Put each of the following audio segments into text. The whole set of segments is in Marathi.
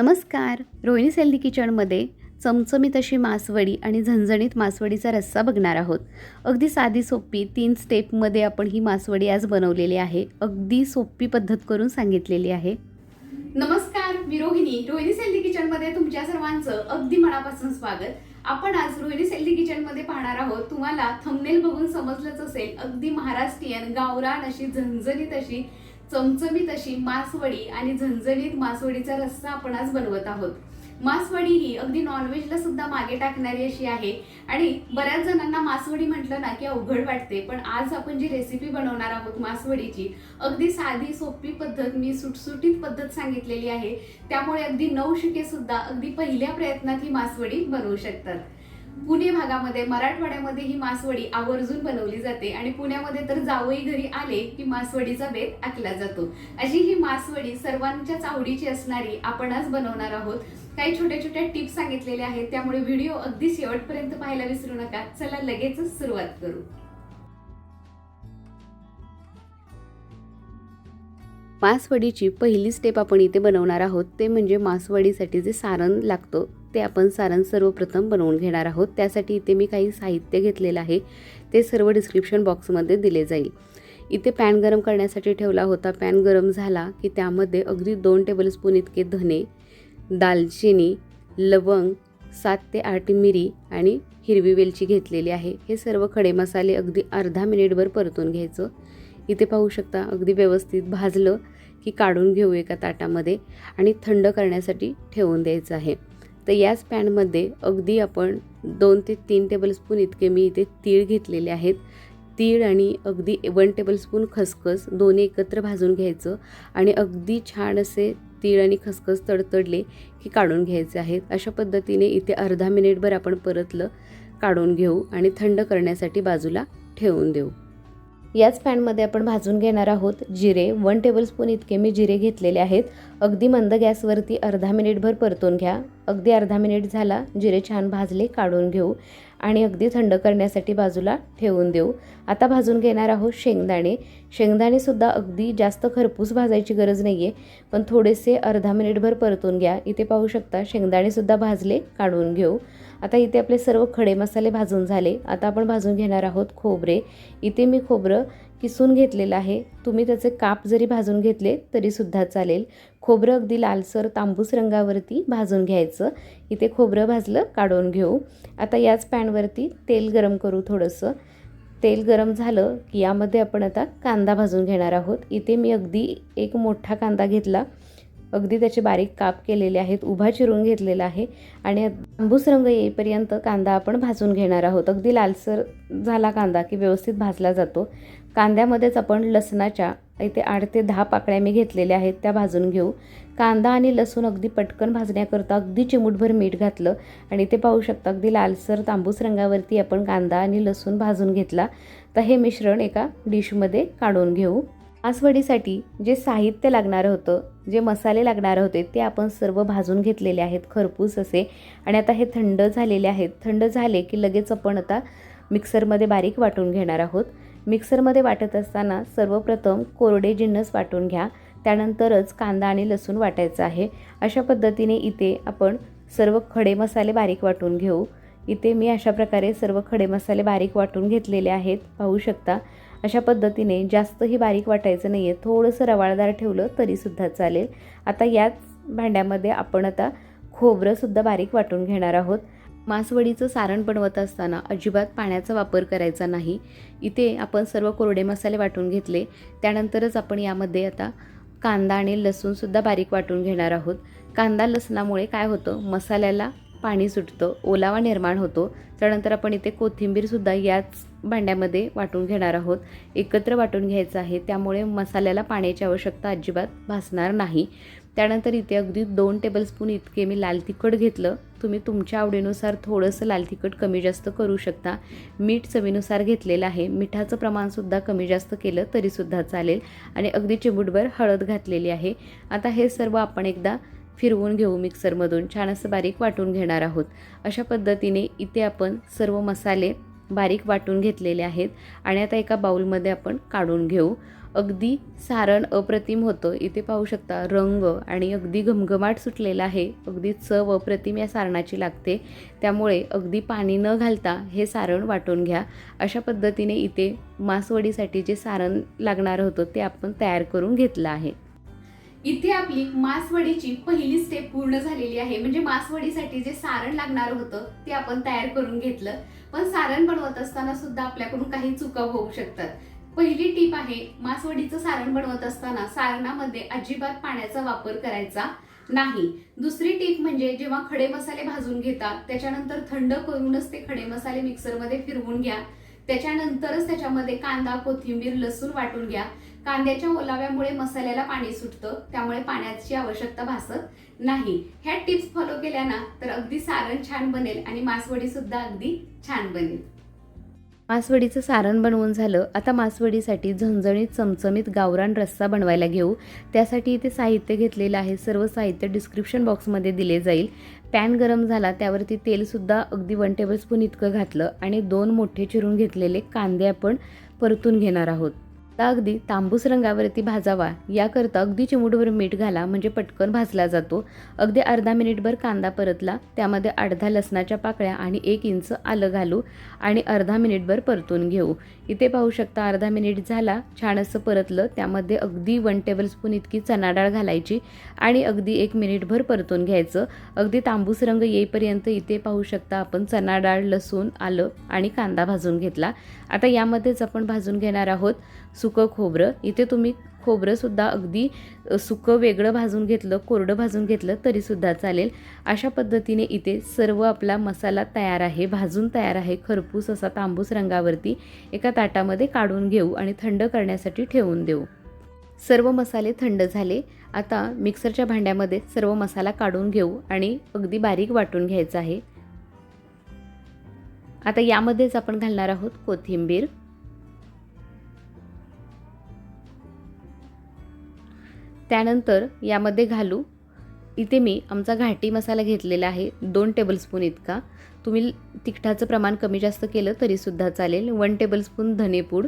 नमस्कार. रोहिणी सेल्दी किचनमध्ये चमचमीत अशी मासवडी आणि झणझणीत मासवडीचा रस्सा बघणार आहोत. अगदी साधी सोपी तीन स्टेपमध्ये आपण ही मासवडी आज बनवलेली आहे. अगदी सोपी पद्धत करून सांगितलेली आहे. नमस्कार मी रोहिणी. रोहिणी सेल्दी किचनमध्ये तुमच्या सर्वांचं अगदी मनापासून स्वागत. आपण आज रोहिणी सेल्दी किचनमध्ये पाहणार आहोत. तुम्हाला थंबनेल बघून समजलंच असेल अगदी महाराष्ट्रीयन गावरान अशी झणझणीत अशी चमचमीत अशी मासवडी आणि झणझणीत मासवडीचा रस्सा आपण आज बनवत आहोत. मासवडी ही अगदी नॉनव्हेजला सुद्धा मागे टाकणारी अशी आहे. आणि बऱ्याच जणांना मासवडी म्हटलं ना की अवघड वाटते पण आज आपण जी रेसिपी बनवणार आहोत मासवडीची अगदी साधी सोपी पद्धत मी सुटसुटीत पद्धत सांगितलेली आहे. त्यामुळे अगदी नवशिके सुद्धा अगदी पहिल्या प्रयत्नात ही मासवडी बनवू शकतात. पुणे भागामध्ये मराठवाड्यामध्ये ही मासवडी आवर्जून बनवली जाते आणि पुण्यामध्ये तर जावई घरी आले की मासवडीचा बेत आखला जातो. अशी ही मासवडी सर्वांच्याच आवडीची असणारी आपण आज बनवणार आहोत. काही छोट्या छोट्या टिप्स सांगितलेल्या आहेत त्यामुळे व्हिडिओ अगदी शेवटपर्यंत पाहायला विसरू नका. चला लगेचच सुरुवात करू. मासवडीची पहिली स्टेप आपण इथे बनवणार आहोत ते म्हणजे मासवडीसाठी जे सारण लागतं ते आपण सारण सर्वप्रथम बनवून घेणार आहोत. त्यासाठी इथे मी काही साहित्य घेतलेलं आहे. ते सर्व डिस्क्रिप्शन बॉक्समध्ये दिले जाईल. इथे पॅन गरम करण्यासाठी ठेवला होता. पॅन गरम झाला की त्यामध्ये अगदी दोन टेबलस्पून इतके धने दालचिनी लवंग सात ते आठ मिरी आणि हिरवी वेलची घेतलेली आहे. हे सर्व खडे मसाले अगदी अर्धा मिनिटभर परतून घ्यायचं. इथे पाहू शकता अगदी व्यवस्थित भाजलं की काढून घेऊ एका ताटामध्ये आणि थंड करण्यासाठी ठेवून द्यायचं आहे. तर याच पॅनमध्ये अगदी आपण दोन ते तीन टेबलस्पून इतके मी इथे तीळ घेतलेले आहेत. तीळ आणि अगदी वन टेबलस्पून खसखस दोन्ही एकत्र भाजून घ्यायचं आणि अगदी छान असे तीळ आणि खसखस तडतडले की काढून घ्यायचे आहेत. अशा पद्धतीने इथे अर्धा मिनिटभर आपण परतलं काढून घेऊ आणि थंड करण्यासाठी बाजूला ठेवून देऊ. याच पॅनमध्ये आपण भाजून घेणार आहोत जिरे. वन टेबलस्पून इतके मी जिरे घेतलेले आहेत. अगदी मंद गॅसवरती अर्धा मिनिटभर परतून घ्या. अगदी अर्धा मिनिट झाला जिरे छान भाजले काढून घेऊ. आणि अगदी थंड करण्यासाठी बाजूला ठेवून देऊ. आता भाजून घेणार आहोत शेंगदाणे. शेंगदाणेसुद्धा अगदी जास्त खरपूस भाजायची गरज नाही आहे पण थोडेसे अर्धा मिनिटभर परतून घ्या. इथे पाहू शकता शेंगदाणेसुद्धा भाजले काढून घेऊ. आता इथे आपले सर्व खडे मसाले भाजून झाले. आता आपण भाजून घेणार आहोत खोबरे. इथे मी खोबरं किसून घेतलेलं आहे. तुम्ही त्याचे काप जरी भाजून घेतले तरीसुद्धा चालेल. खोबरं अगदी लालसर तांबूस रंगावरती भाजून घ्यायचं. इथे खोबरं भाजलं काढून घेऊ. आता याच पॅनवरती तेल गरम करू थोडंसं. तेल गरम झालं की यामध्ये आपण आता कांदा भाजून घेणार आहोत. इथे मी अगदी एक मोठा कांदा घेतला. अगदी त्याचे बारीक काप केलेले आहेत उभा चिरून घेतलेला आहे आणि तांबूस रंग येईपर्यंत कांदा आपण भाजून घेणार आहोत. अगदी लालसर झाला कांदा की व्यवस्थित भाजला जातो. कांद्यामध्येच आपण लसणाच्या इथे आठ ते दहा पाकळ्या मी घेतलेल्या आहेत त्या भाजून घेऊ. कांदा आणि लसूण अगदी पटकन भाजण्याकरता अगदी चिमूटभर मीठ घातलं आणि ते पाहू शकता अगदी लालसर तांबूस रंगावरती आपण कांदा आणि लसूण भाजून घेतला. तर हे मिश्रण एका डिशमध्ये काढून घेऊ. आसवडीसाठी जे साहित्य लागणार होतं जे मसाले लागणार होते ते आपण सर्व भाजून घेतलेले आहेत खरपूस असे. आणि आता हे थंड झालेले आहेत. थंड झाले की लगेच आपण आता मिक्सरमध्ये बारीक वाटून घेणार आहोत. मिक्सरमध्ये वाटत असताना सर्वप्रथम कोरडे जिन्नस वाटून घ्या. त्यानंतरच कांदा आणि लसूण वाटायचं आहे. अशा पद्धतीने इथे आपण सर्व खडे मसाले बारीक वाटून घेऊ. इथे मी अशा प्रकारे सर्व खडे मसाले बारीक वाटून घेतलेले आहेत. पाहू शकता. अशा पद्धतीने जास्तही बारीक वाटायचं नाही आहे थोडंसं रवाळदार ठेवलं तरीसुद्धा चालेल. आता याच भांड्यामध्ये आपण आता खोबरंसुद्धा बारीक वाटून घेणार आहोत. मासवडीचं सारण बनवत असताना अजिबात पाण्याचा वापर करायचा नाही. इथे आपण सर्व कोरडे मसाले वाटून घेतले. त्यानंतरच आपण यामध्ये आता कांदा आणि लसूणसुद्धा बारीक वाटून घेणार आहोत. कांदा लसणामुळे काय होतं? मसाल्याला पाणी सुटतं ओलावा निर्माण होतो. त्यानंतर आपण इथे कोथिंबीरसुद्धा याच भांड्यामध्ये वाटून घेणार आहोत. एकत्र वाटून घ्यायचं आहे त्यामुळे मसाल्याला पाण्याची आवश्यकता अजिबात भासणार नाही. त्यानंतर इथे अगदी दोन टेबलस्पून इतके मी लाल तिखट घेतलं. तुम्ही तुमच्या आवडीनुसार थोडंसं लाल तिखट कमी जास्त करू शकता. मीठ चवीनुसार घेतलेलं आहे. मिठाचं प्रमाणसुद्धा कमी जास्त केलं तरीसुद्धा चालेल. आणि अगदी चिमूटभर हळद घातलेली आहे. आता हे सर्व आपण एकदा फिरवून घेऊ मिक्सरमधून छान असं बारीक वाटून घेणार आहोत. अशा पद्धतीने इथे आपण सर्व मसाले बारीक वाटून घेतलेले आहेत आणि आता एका बाऊलमध्ये आपण काढून घेऊ. अगदी सारण अप्रतिम होतं. इथे पाहू शकता रंग आणि अगदी घमघमाट सुटलेला आहे. अगदी चव अप्रतिम या सारणाची लागते. त्यामुळे अगदी पाणी न घालता हे सारण वाटून घ्या. अशा पद्धतीने इथे मासवडीसाठी जे सारण लागणार होतं ते आपण तयार करून घेतलं आहे. इथे आपली मासवडीची पहिली स्टेप पूर्ण झालेली आहे. म्हणजे मासवडीसाठी जे सारण लागणार होतं ते आपण तयार करून घेतलं. पण सारण बनवत असताना सुद्धा आपल्याकडून काही चुका होऊ शकतात. पहिली टीप आहे मासवडीचं सारण बनवत असताना सारणामध्ये अजिबात पाण्याचा वापर करायचा नाही. दुसरी टीप म्हणजे जेव्हा खडे मसाले भाजून घेता त्याच्यानंतर थंड करूनच ते खडे मसाले मिक्सरमध्ये फिरवून घ्या. त्याच्यानंतरच त्याच्यामध्ये कांदा कोथिंबीर लसूण वाटून घ्या. कांद्याच्या ओलाव्यामुळे मसाल्याला पाणी सुटतं त्यामुळे पाण्याची आवश्यकता भासत नाही. ह्या टिप्स फॉलो केल्या ना तर अगदी सारण छान बनेल आणि मासवडी सुद्धा अगदी छान बनेल. मासवडीचं सारण बनवून झालं आता मासवडीसाठी झणझणीत चमचमीत गावरान रस्सा बनवायला घेऊ. त्यासाठी इथे साहित्य घेतलेलं आहे सर्व साहित्य डिस्क्रिप्शन बॉक्समध्ये दिले जाईल. पॅन गरम झाला त्यावरती तेलसुद्धा अगदी वन टेबलस्पून इतकं घातलं आणि दोन मोठे चिरून घेतलेले कांदे आपण परतून घेणार आहोत. आता अगदी तांबूस रंगावरती भाजावा याकरता अगदी चिमूटभर मीठ घाला म्हणजे पटकन भाजला जातो. अगदी अर्धा मिनिटभर कांदा परतला त्यामध्ये अर्धा लसणाच्या पाकळ्या आणि एक इंच आलं घालू आणि अर्धा मिनिटभर परतून घेऊ. इथे पाहू शकता अर्धा मिनिट झाला छान असं परतलं त्यामध्ये अगदी वन टेबलस्पून इतकी चणा डाळ घालायची आणि अगदी एक मिनिटभर परतून घ्यायचं. अगदी तांबूस रंग येईपर्यंत इथे पाहू शकता आपण चणा डाळ लसूण आलं आणि कांदा भाजून घेतला. आता यामध्येच आपण भाजून घेणार आहोत. सुकं खोबरं. इथे तुम्ही खोबरंसुद्धा अगदी सुकं वेगळं भाजून घेतलं कोरडं भाजून घेतलं तरीसुद्धा चालेल. अशा पद्धतीने इथे सर्व आपला मसाला तयार आहे भाजून तयार आहे खरपूस असा तांबूस रंगावरती एका ताटामध्ये काढून घेऊ आणि थंड करण्यासाठी ठेवून देऊ. सर्व मसाले थंड झाले. आता मिक्सरच्या भांड्यामध्ये सर्व मसाला काढून घेऊ आणि अगदी बारीक वाटून घ्यायचा आहे. आता यामध्येच आपण घालणार आहोत कोथिंबीर. त्यानंतर यामध्ये घालू. इथे मी आमचा घाटी मसाला घेतलेला आहे दोन टेबलस्पून इतका. तुम्ही तिखटाचं प्रमाण कमी जास्त केलं तरीसुद्धा चालेल. वन टेबलस्पून धनेपूड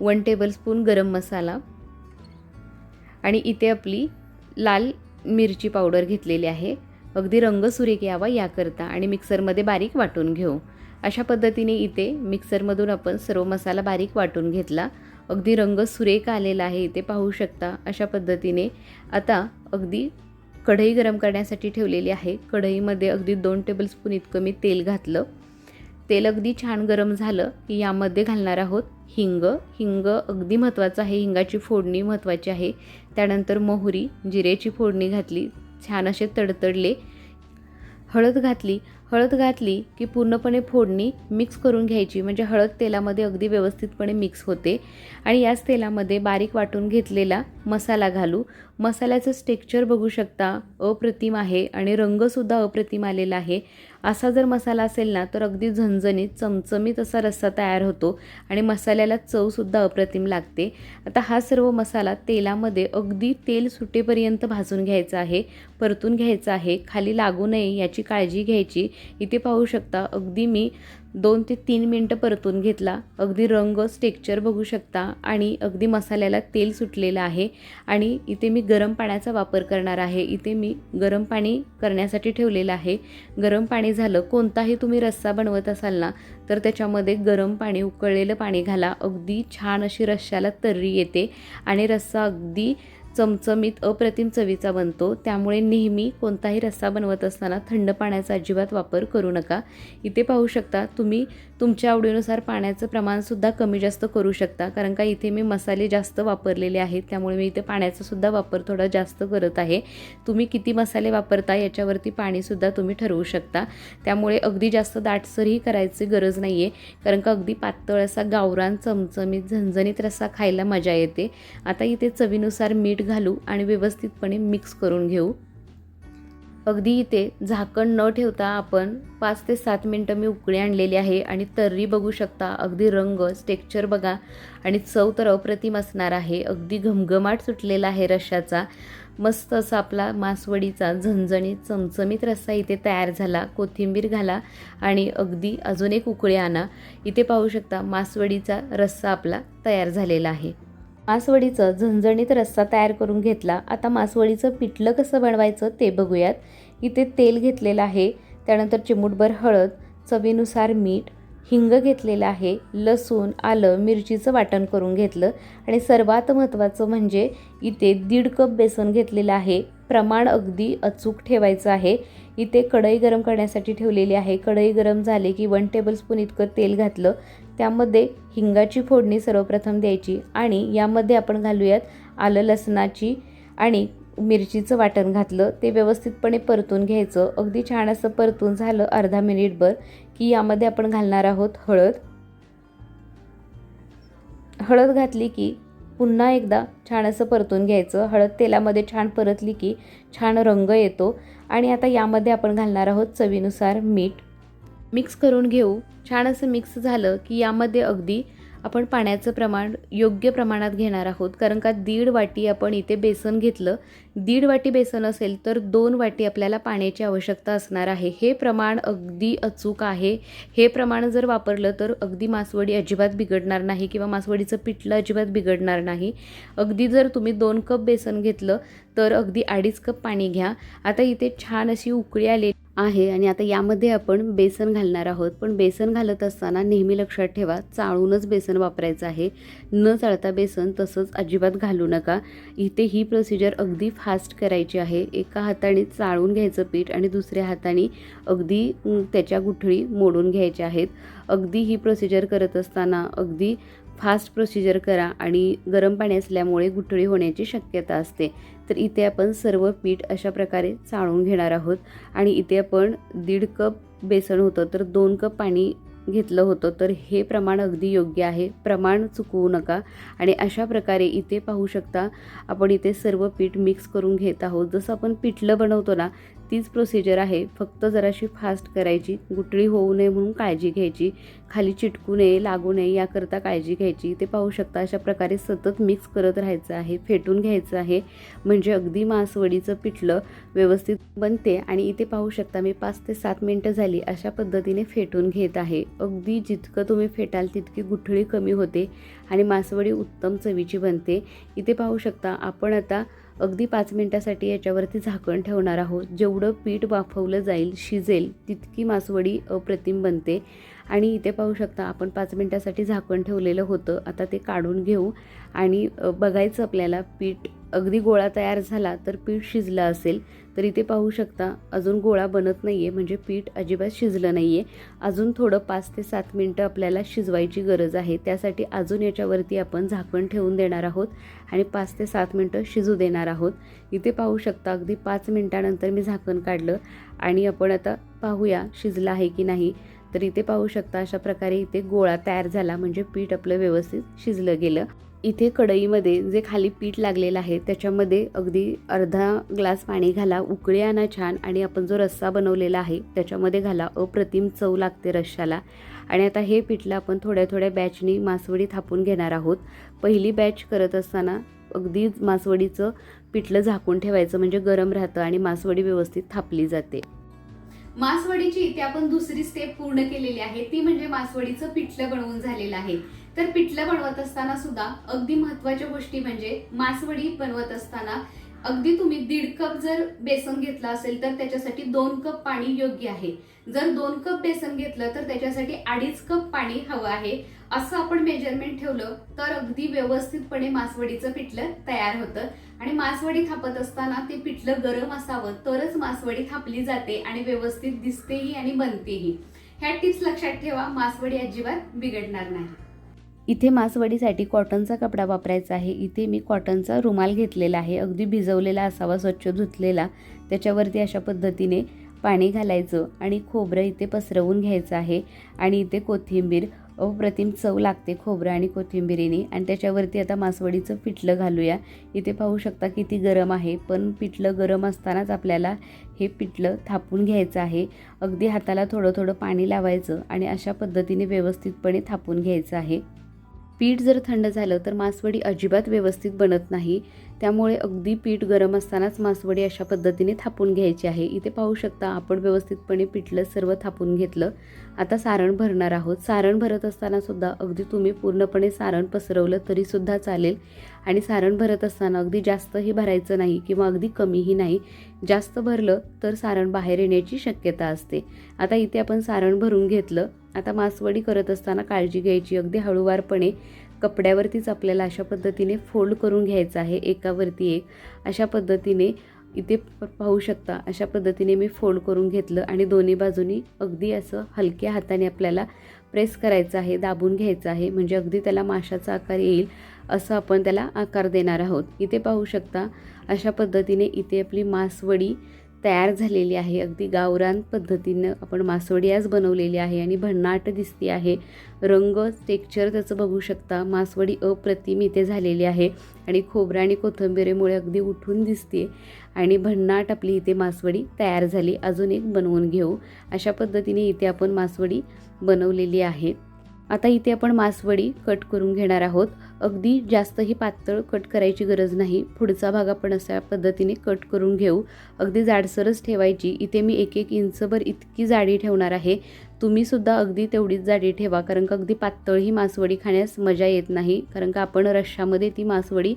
वन टेबलस्पून गरम मसाला आणि इथे आपली लाल मिरची पावडर घेतलेली आहे. अगदी रंग सुरेख यावा याकरता आणि मिक्सरमध्ये बारीक वाटून घेऊ. अशा पद्धतीने इथे मिक्सरमधून आपण सर्व मसाला बारीक वाटून घेतला. अगदी रंग सुरेख आलेला आहे इथे पाहू शकता अशा पद्धतीने. आता अगदी कढई गरम करण्यासाठी ठेवलेली आहे. कढईमध्ये अगदी दोन टेबलस्पून इतकं मी तेल घातलं. तेल अगदी छान गरम झालं. की यामध्ये घालणार आहोत हिंग. हिंग अगदी महत्त्वाचं आहे. हिंगाची फोडणी महत्त्वाची आहे. त्यानंतर मोहरी जिरेची फोडणी घातली. छान असे तडतडले. हळद घातली. हळद घातली की पूर्णपणे फोडणी मिक्स करून घ्यायची. म्हणजे हळद तेलामध्ये अगदी व्यवस्थितपणे मिक्स होते. आणि याच तेलामध्ये बारीक वाटून घेतलेला मसाला घालू. मसाल्याचं स्टेक्चर बघू शकता अप्रतिम आहे. आणि रंगसुद्धा अप्रतिम आलेला आहे. असा जर मसाला असेल ना तर अगदी झणझणीत चमचमीत असा रस्सा तयार होतो आणि मसाल्याला चवसुद्धा अप्रतिम लागते. आता हा सर्व मसाला तेलामध्ये अगदी तेल सुटेपर्यंत भाजून घ्यायचा आहे परतून घ्यायचा आहे. खाली लागू नये याची काळजी घ्यायची. इथे पाहू शकता अगदी मी दोन ते तीन मिनटं परतून घेतला. अगदी रंग स्टेक्चर बघू शकता आणि अगदी मसाल्याला तेल सुटलेलं आहे आणि इथे मी गरम पाण्याचा वापर करणार आहे. इथे मी गरम पाणी करण्यासाठी ठेवलेलं आहे. गरम पाणी झालं. कोणताही तुम्ही रस्सा बनवत असाल ना तर त्याच्यामध्ये गरम पाणी उकळलेलं पाणी घाला. अगदी छान अशी रश्श्याला तर्री येते आणि रस्सा अगदी चमचमीत अप्रतिम चवीचा बनतो. त्यामुळे नेहमी कोणताही रस्सा बनवत असताना थंड पाण्याचा अजिबात वापर करू नका. इथे पाहू शकता तुम्ही तुमच्या आवडीनुसार पाण्याचं प्रमाणसुद्धा कमी जास्त करू शकता. कारण का इथे मी मसाले जास्त वापरलेले आहेत त्यामुळे मी इथे पाण्याचासुद्धा वापर थोडा जास्त करत आहे. तुम्ही किती मसाले वापरता याच्यावरती पाणीसुद्धा तुम्ही ठरवू शकता. त्यामुळे अगदी जास्त दाटसरही करायची गरज नाही आहे कारण का अगदी पातळ असा गावरान चमचमीत झणझणीत रस्सा खायला मजा येते. आता इथे चवीनुसार मीठ घालू आणि व्यवस्थितपणे मिक्स करून घेऊ. अगदी इथे झाकण न ठेवता आपण पाच ते सात मिनटं मी उकळी आणलेली आहे आणि तर्री बघू शकता. अगदी रंग स्टेक्चर बघा. आणि चव तर अप्रतिम असणार आहे. अगदी घमघमाट सुटलेला आहे रश्शाचा मस्त असा आपला मासवडीचा झणझणीत चमचमीत रस्सा इथे तयार झाला. कोथिंबीर घाला आणि अगदी अजून एक उकळी आणा. इथे पाहू शकता मासवडीचा रस्सा आपला तयार झालेला आहे. मासवडीचं झणझणीत रस्सा तयार करून घेतला. आता मासवडीचं पिठलं कसं बनवायचं ते बघूयात. इथे तेल घेतलेलं आहे. त्यानंतर चिमूटभर हळद चवीनुसार मीठ हिंग घेतलेलं आहे लसूण आलं मिरचीचं वाटण करून घेतलं. आणि सर्वात महत्त्वाचं म्हणजे इथे दीड कप बेसन घेतलेलं आहे. प्रमाण अगदी अचूक ठेवायचं आहे. इथे कढई गरम करण्यासाठी ठेवलेली आहे. कढई गरम झाले की वन टेबलस्पून इतकं तेल घातलं. त्यामध्ये हिंगाची फोडणी सर्वप्रथम द्यायची आणि यामध्ये आपण घालूयात आलं लसणाची आणि मिरचीचं वाटण घातलं. ते व्यवस्थितपणे परतून घ्यायचं. अगदी छान असं परतून झालं अर्धा मिनिटभर की यामध्ये आपण घालणार आहोत हळद. हळद घातली की पुन्हा एकदा छान असं परतून घ्यायचं. हळद तेलामध्ये छान परतली की छान रंग येतो. आणि आता यामध्ये आपण घालणार आहोत चवीनुसार मीठ. मिक्स करून घेऊ. छान असं मिक्स झालं की यामध्ये अगदी आपण पाण्याचं प्रमाण योग्य प्रमाणात घेणार आहोत. कारण का दीड वाटी आपण इथे बेसन घेतलं. दीड वाटी बेसन असेल तर दोन वाटी आपल्याला पाण्याची आवश्यकता असणार आहे. हे प्रमाण अगदी अचूक आहे. हे प्रमाण जर वापरलं तर अगदी मासवडी अजिबात बिघडणार नाही किंवा मासवडीचं पिठलं अजिबात बिघडणार नाही. अगदी जर तुम्ही दोन कप बेसन घेतलं तर अगदी अडीच कप पाणी घ्या. आता इथे छान अशी उकळी आली आहे आणि आता यामध्ये आपण बेसन घालणार आहोत. पण बेसन घालत असताना नेहमी लक्षात ठेवा चाळूनच बेसन वापरायचं आहे. न चाळता बेसन तसंच अजिबात घालू नका. इथे ही प्रोसिजर अगदी फास्ट करायची आहे. एका हाताने चाळून घ्यायचं पीठ आणि दुसऱ्या हाताने अगदी त्याच्या गुठळी मोडून घ्यायच्या आहेत. अगदी ही प्रोसिजर करत असताना अगदी फास्ट प्रोसिजर करा आणि गरम पाणी असल्यामुळे गुठळी होण्याची शक्यता असते. तर इथे आपण सर्व पीठ अशा प्रकारे चाळून घेणार आहोत. आणि इथे आपण दीड कप बेसन होतं तर दोन कप पाणी घेतलं होतं. तर हे प्रमाण अगदी योग्य आहे. प्रमाण चुकवू नका. आणि अशा प्रकारे इथे पाहू शकता आपण इथे सर्व पीठ मिक्स करून घेत आहोत. जसं आपण पिठलं बनवतो ना तीच प्रोसिजर आहे. फक्त जराशी फास्ट करायची गुटळी होऊ नये म्हणून काळजी घ्यायची खाली चिटकू नये लागू नये याकरता काळजी घ्यायची. ते पाहू शकता अशा प्रकारे सतत मिक्स करत राहायचं आहे फेटून घ्यायचं आहे. म्हणजे अगदी मासवडीचं पिठलं व्यवस्थित बनते आणि इथे पाहू शकता मी पाच ते सात मिनटं झाली अशा पद्धतीने फेटून घेत आहे. अगदी जितकं तुम्ही फेटाल तितकी गुठळी कमी होते आणि मासवडी उत्तम चवीची बनते. इथे पाहू शकता आपण आता अगदी पाच मिनटासाठी याच्यावरती झाकण ठेवणार आहोत. जेवढं पीठ वाफवलं जाईल शिजेल तितकी मासवडी अप्रतिम बनते. आणि इथे पाहू शकता आपण पाच मिनटासाठी झाकण ठेवलेलं होतं. आता ते काढून घेऊ. आणि बघायचं आपल्याला पीठ अगदी गोळा तयार झाला तर पीठ शिजलं असेल तर इथे पाहू शकता. अजून गोळा बनत नाही आहे म्हणजे पीठ अजिबात शिजलं नाही आहे अजून थोडं पाच ते सात मिनटं आपल्याला शिजवायची गरज आहे. त्यासाठी अजून याच्यावरती आपण झाकण ठेवून देणार आहोत आणि पाच ते सात मिनटं शिजू देणार आहोत. इथे पाहू शकता अगदी पाच मिनटानंतर मी झाकण काढलं आणि आपण आता पाहूया शिजलं आहे की नाही. तर इथे पाहू शकता अशा प्रकारे इथे गोळा तयार झाला म्हणजे पीठ आपलं व्यवस्थित शिजलं गेलं. इथे कढईमध्ये जे खाली पीठ लागलेलं आहे त्याच्यामध्ये अगदी अर्धा ग्लास पाणी घाला उकळी आणा छान आणि आपण जो रस्सा बनवलेला आहे त्याच्यामध्ये घाला अप्रतिम चव लागते रश्शाला आणि आता हे पिठलं आपण थोड्या थोड्या बॅचनी मासवडी थापून घेणार आहोत. पहिली बॅच करत असताना अगदी मासवडीचं पिठलं झाकून ठेवायचं म्हणजे गरम राहतं आणि मासवडी व्यवस्थित थापली जाते. मासवडीची इथे आपण दुसरी स्टेप पूर्ण केलेली आहे ती म्हणजे मासवडीचं पिठलं बनवून झालेलं आहे. तर पिठलं बनवत असताना सुद्धा अगदी महत्त्वाच्या गोष्टी म्हणजे मासवडी बनवत असताना अगदी तुम्ही दीड कप जर बेसन घेतलं असेल तर त्याच्यासाठी दोन कप पाणी योग्य आहे. जर दोन कप बेसन घेतलं तर त्याच्यासाठी अडीच कप पाणी हवं आहे. असं आपण मेजरमेंट ठेवलं तर अगदी व्यवस्थितपणे मासवडीचं पिठलं तयार होतं. आणि मासवडी थापत असताना ते पिठलं गरम असावं तरच मासवडी थापली जाते आणि व्यवस्थित दिसतेही आणि बनतेही. ह्या टिप्स लक्षात ठेवा मासवडी अजिबात बिघडणार नाही. इथे मासवडीसाठी कॉटनचा कपडा वापरायचा आहे. इथे मी कॉटनचा रुमाल घेतलेला आहे. अगदी भिजवलेला असावा स्वच्छ धुतलेला. त्याच्यावरती अशा पद्धतीने पाणी घालायचं आणि खोबरं इथे पसरवून घ्यायचं आहे. आणि इथे कोथिंबीर अप्रतिम चव लागते खोबरं आणि कोथिंबिरीने. आणि त्याच्यावरती आता मासवडीचं पिठलं घालूया. इथे पाहू शकता किती गरम आहे. पण पिठलं गरम असतानाच आपल्याला हे पिठलं थापून घ्यायचं आहे. अगदी हाताला थोडं थोडं पाणी लावायचं आणि अशा पद्धतीने व्यवस्थितपणे थापून घ्यायचं आहे. पीठ जर थंड झालं तर मासवडी अजिबात व्यवस्थित बनत नाही. त्यामुळे अगदी पीठ गरम असतानाच मासवडी अशा पद्धतीने थापून घ्यायची आहे. इथे पाहू शकता आपण व्यवस्थितपणे पिठलं सर्व थापून घेतलं. आता सारण भरणार आहोत. सारण भरत असतानासुद्धा अगदी तुम्ही पूर्णपणे सारण पसरवलं तरीसुद्धा चालेल. आणि सारण भरत असताना अगदी जास्तही भरायचं नाही किंवा अगदी कमीही नाही. जास्त भरलं तर सारण बाहेर येण्याची शक्यता असते. आता इथे आपण सारण भरून घेतलं. आता मासवडी करत असताना काळजी घ्यायची. अगदी हळूवारपणे कपड्यावरतीच आपल्याला अशा पद्धतीने फोल्ड करून घ्यायचं आहे. एकावरती एक. अशा पद्धतीने इथे पाहू शकता. अशा पद्धतीने मी फोल्ड करून घेतलं आणि दोन्ही बाजूनी अगदी असं हलक्या हाताने आपल्याला प्रेस करायचं आहे दाबून घ्यायचं आहे. म्हणजे अगदी त्याला माशाचा आकार येईल असं आपण त्याला आकार देणार आहोत. इथे पाहू शकता अशा पद्धतीने इथे आपली मासवडी तयार झालेली आहे. अगदी गावरान पद्धतीनं आपण मासवडी आज बनवलेली आहे आणि भन्नाट दिसते आहे. रंग टेक्चर त्याचं बघू शकता. मासवडी अप्रतिम इथे झालेली आहे आणि खोबरा आणि कोथिंबिरीमुळे अगदी उठून दिसते आणि भन्नाट आपली इथे मासवडी तयार झाली. अजून एक बनवून घेऊ. अशा पद्धतीने इथे आपण मासवडी बनवलेली आहे. आता इथे आपण मासवडी कट करून घेणार आहोत. अगदी जास्तही पातळ कट करायची गरज नाही. पुढचा भाग आपण अशा पद्धतीने कट करून घेऊ. अगदी जाडसरच ठेवायची. इथे मी एक एक इंचभर इतकी जाडी ठेवणार आहे. तुम्हीसुद्धा अगदी तेवढीच जाडी ठेवा कारण का अगदी पातळ ही मासवडी खाण्यास मजा येत नाही. कारण का आपण रश्श्यामध्ये ती मासवडी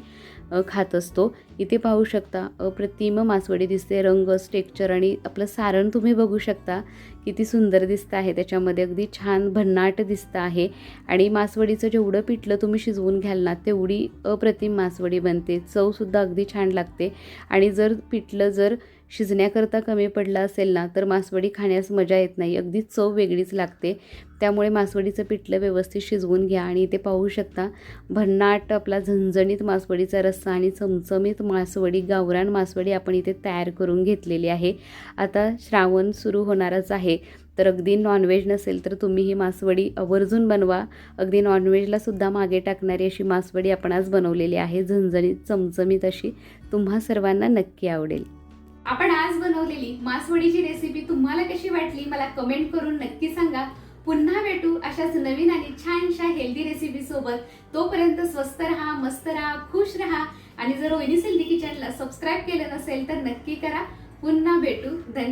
खात असतो. इथे पाहू शकता अप्रतिम मासवडी दिसते. रंग स्टेक्चर आणि आपलं सारण तुम्ही बघू शकता. किती सुंदर दिसतं आहे. त्याच्यामध्ये अगदी छान भन्नाट दिसतं आहे. आणि मासवडीचं जेवढं पिठलं तुम्ही शिजवून घ्याल ना तेवढी अप्रतिम मासवडी बनते. चवसुद्धा अगदी छान लागते. आणि जर पिठलं जर शिजण्याकरता कमी पडलं असेल ना तर मासवडी खाण्यास मजा येत नाही. अगदी चव वेगळीच लागते. त्यामुळे मासवडीचं पिठलं व्यवस्थित शिजवून घ्या आणि इथे पाहू शकता भन्नाट आपला झणझणीत मासवडीचा रस्सा आणि चमचमीत मासवडी गावरान मासवडी आपण इथे तयार करून घेतलेली आहे. आता श्रावण सुरू होणारच आहे. तर अगदी नॉनव्हेज नसेल तर तुम्ही ही मासवडी आवर्जून बनवा. अगदी नॉनव्हेजला सुद्धा मागे टाकणारी अशी मासवडी आपण आज बनवलेली आहे. झणझणीत चमचमीत अशी. तुम्हा सर्वांना नक्की आवडेल. आपण आज बनवलेली मासवडीची रेसिपी तुम्हाला कशी वाटली मला कमेंट करून नक्की सांगा. पुन्हा भेटू अशाच नवीन आणि छानशा हेल्दी रेसिपी सोबत. तोपर्यंत स्वस्त राहा मस्त राहा खुश राहा. आणि जर रोहिणी हेल्दी किचनला सबस्क्राईब केलं नसेल तर नक्की करा. पुन्हा भेटू. धन्यवाद.